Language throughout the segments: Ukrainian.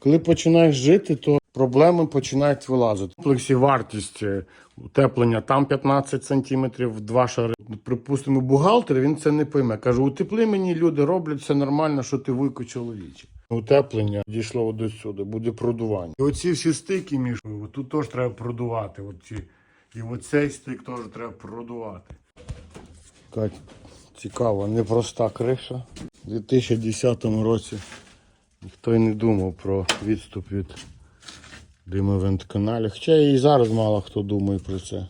Коли починаєш жити, то проблеми починають вилазити. В комплексі вартість утеплення там 15 сантиметрів, два шари. Припустимо, бухгалтер він це не пойме. Каже, утепли мені, люди роблять все нормально, що ти вуйко чоловіче. Утеплення дійшло до сюди, буде продування. І оці всі стики між тут теж треба продувати. Оці. І оцей стик теж треба продувати. Цікаво, непроста криша. У 2010 році ніхто й не думав про відступ від димовентканалів. Хоча і зараз мало хто думає про це.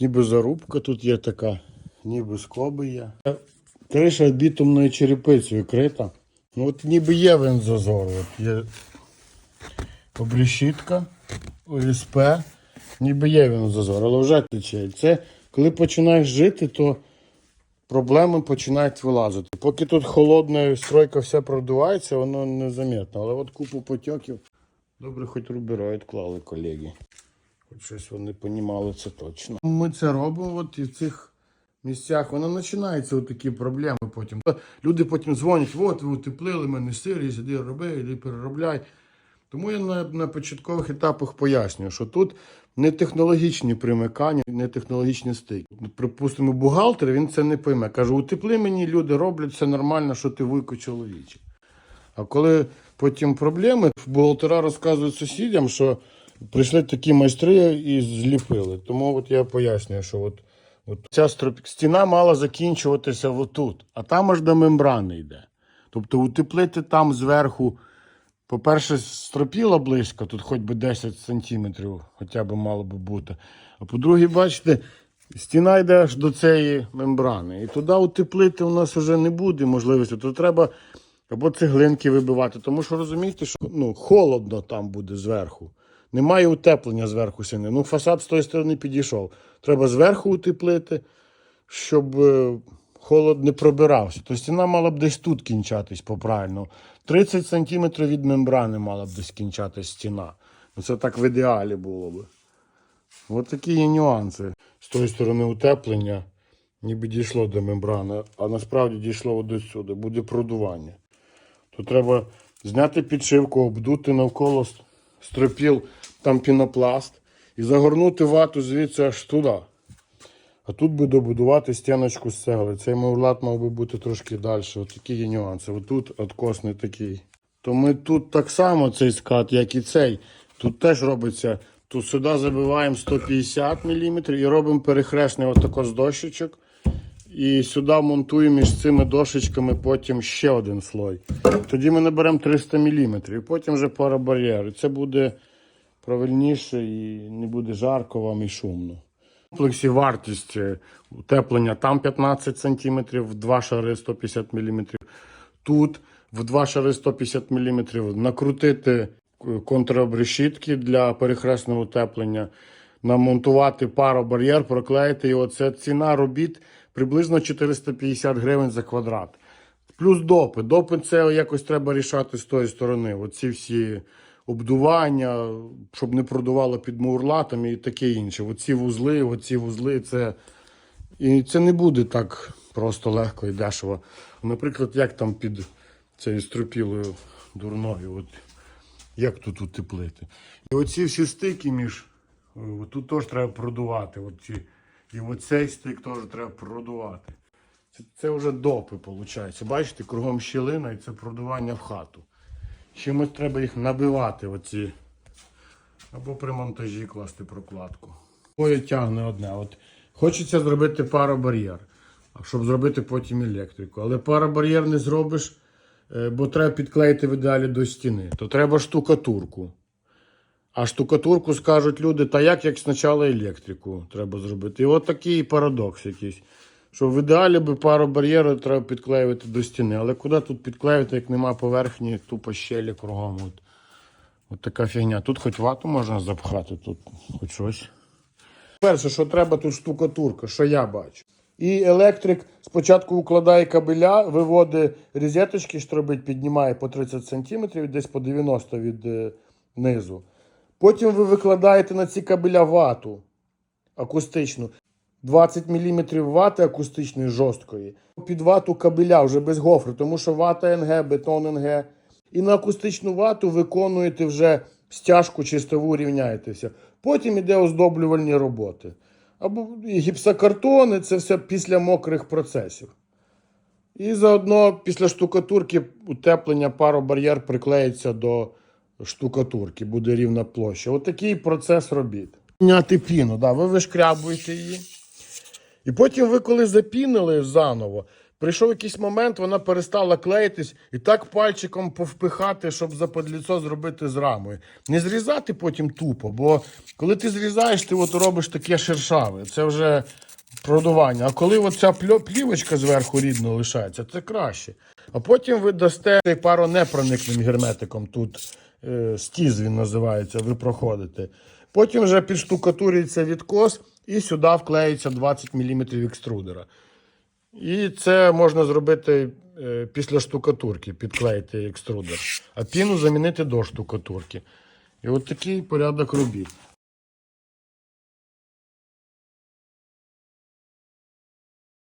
Ніби зарубка тут є така, ніби скоби є. Криша бітумною черепицею крита. Ну от ніби є вензазор. От є обрешітка, ОСП, ніби є вензазор, але вже тече. Це коли починаєш жити, то проблеми починають вилазити. Поки тут холодна стройка вся продувається, воно незаметно. Але от купу потьоків. Добре, хоч рубероїд відклали колеги. Хоч щось вони понімали це точно. Ми це робимо от і в цих місцях. Воно починаються от такі проблеми потім. Люди потім дзвонять, от ви утеплили мене сирі, сиди роби, іди переробляй. Тому я на, на початкових етапах пояснюю, що тут не технологічні примикання, не технологічні стики. Припустимо, бухгалтер він це не пойме. Каже, утепли мені, люди роблять все нормально, що ти вуйко чоловіче. А коли потім проблеми, бухгалтера розказують сусідям, що прийшли такі майстри і зліпили. Тому от я пояснюю, що от, от ця строп- стіна мала закінчуватися отут, а там аж до мембрани йде. Тобто утеплити там зверху. По-перше, стропіла близько, тут хоч би 10 сантиметрів хоча б мало би бути. А по-друге, бачите, стіна йде аж до цієї мембрани. І туди утеплити у нас вже не буде можливості. То треба або цеглинки вибивати. Тому що розумієте, що ну, холодно там буде зверху. Немає утеплення зверху сини. Ну, фасад з тої сторони підійшов. Треба зверху утеплити, щоб е, холод не пробирався. То стіна мала б десь тут кінчатись по-правильному. 30 сантиметрів від мембрани мала б десь кінчатись стіна. Ну, це так в ідеалі було б. Ось такі є нюанси. З тої сторони утеплення ніби дійшло до мембрани, а насправді дійшло до сюди. Буде продування. То треба зняти підшивку, обдути навколо стропіл там пінопласт і загорнути вату звідси аж туди. А тут би добудувати стіночку з цегли. Цей мовлад мав би бути трошки далі. От такі є нюанси. Отут откос не такий. То ми тут так само цей скат, як і цей. Тут теж робиться. Тут сюди забиваємо 150 мм і робимо перехресний отако з дощечок. І сюди монтуємо між цими дошечками потім ще один слой. Тоді ми наберемо 300 мм. І потім вже парабар'єр. І це буде правильніше і не буде жарко вам і шумно. Комплексі вартість е, утеплення там 15 см, в два шари 150 мм. Тут в два шари 150 мм накрутити е, контрабрешітки для перехресного утеплення, намонтувати паробар'єр, проклеїти його. Це ціна робіт приблизно 450 гривень за квадрат. Плюс допи. Допи це якось треба рішати з тої сторони. Оці всі обдування, щоб не продувало під мурлатами і таке інше. Оці вузли, оці вузли, це. І це не буде так просто легко і дешево. Наприклад, як там під цією стропілою дурною, от, як тут утеплити. І оці всі стики між, е, тут теж треба продувати. Оці, і оцей стик теж треба продувати. Це, це вже допи, виходить. Бачите, кругом щілина і це продування в хату. Чимось треба їх набивати, оці. Або при монтажі класти прокладку. Ой, тягне одне. От хочеться зробити паробар'єр, щоб зробити потім електрику. Але паробар'єр не зробиш, е, бо треба підклеїти в до стіни. То треба штукатурку. А штукатурку скажуть люди, та як, як спочатку електрику треба зробити. І от такий парадокс якийсь. Що в ідеалі би пару бар'єрів треба підклеювати до стіни. Але куди тут підклеювати, як нема поверхні, тупо щелі кругом. От, от така фігня. Тут хоч вату можна запхати, тут хоч щось. Перше, що треба, тут штукатурка, що я бачу. І електрик спочатку укладає кабеля, виводить розеточки, штробить, піднімає по 30 см, десь по 90 від е, низу. Потім ви викладаєте на ці кабеля вату акустичну. 20 мм вати акустичної жорсткої. Під вату кабеля вже без гофру, тому що вата НГ, бетон НГ. І на акустичну вату виконуєте вже стяжку чистову, рівняєтеся. Потім іде оздоблювальні роботи. Або гіпсокартони це все після мокрих процесів. І заодно після штукатурки утеплення паробар'єр приклеїться до штукатурки, буде рівна площа. Отакий процес робіт. Міняти піну, да, ви вишкрябуєте її. І потім ви, коли запінили заново, прийшов якийсь момент, вона перестала клеїтись і так пальчиком повпихати, щоб западліцо зробити з рамою. Не зрізати потім тупо, бо коли ти зрізаєш, ти от робиш таке шершаве. Це вже продування. А коли оця плівочка зверху рідно лишається, це краще. А потім ви дасте цей паронепроникним герметиком. Тут е, стіз він називається, ви проходите. Потім вже підштукатурюється відкос і сюди вклеюється 20 мм екструдера. І це можна зробити е, після штукатурки, підклеїти екструдер, а піну замінити до штукатурки. І от такий порядок робіт.